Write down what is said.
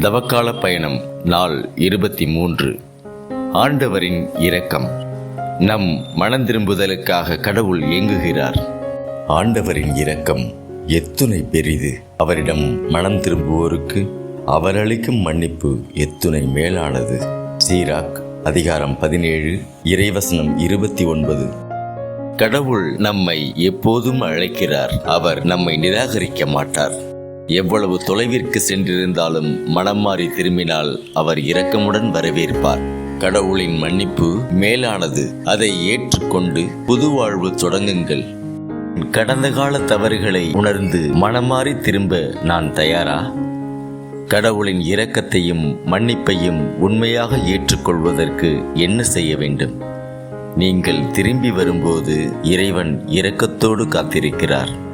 தவக்கால பயணம் நாள் இருபத்தி மூன்று. ஆண்டவரின் இரக்கம். நம் மனந்திரும்புதலுக்காக கடவுள் இயங்குகிறார். ஆண்டவரின் இரக்கம் எத்துணை பெரிது. அவரிடம் மனம் திரும்புவோருக்கு அவர் அளிக்கும் மன்னிப்பு எத்துணை மேலானது. சீராக் அதிகாரம் பதினேழு இறைவசனம் இருபத்தி ஒன்பது. கடவுள் நம்மை எப்போதும் அழைக்கிறார். அவர் நம்மை நிராகரிக்க மாட்டார். எவ்வளவு தொலைவிற்கு சென்றிருந்தாலும் மனம் மாறி திரும்பினால் அவர் இரக்கமுடன் வரவேற்பார். கடவுளின் மன்னிப்பு மேலானது. அதை ஏற்றுக்கொண்டு புது வாழ்வு தொடங்குங்கள். கடந்த கால தவறுகளை உணர்ந்து மனமாறி திரும்ப நான் தயாரா? கடவுளின் இரக்கத்தையும் மன்னிப்பையும் உண்மையாக ஏற்றுக்கொள்வதற்கு என்ன செய்ய வேண்டும்? நீங்கள் திரும்பி வரும்போது இறைவன் இரக்கத்தோடு காத்திருக்கிறார்.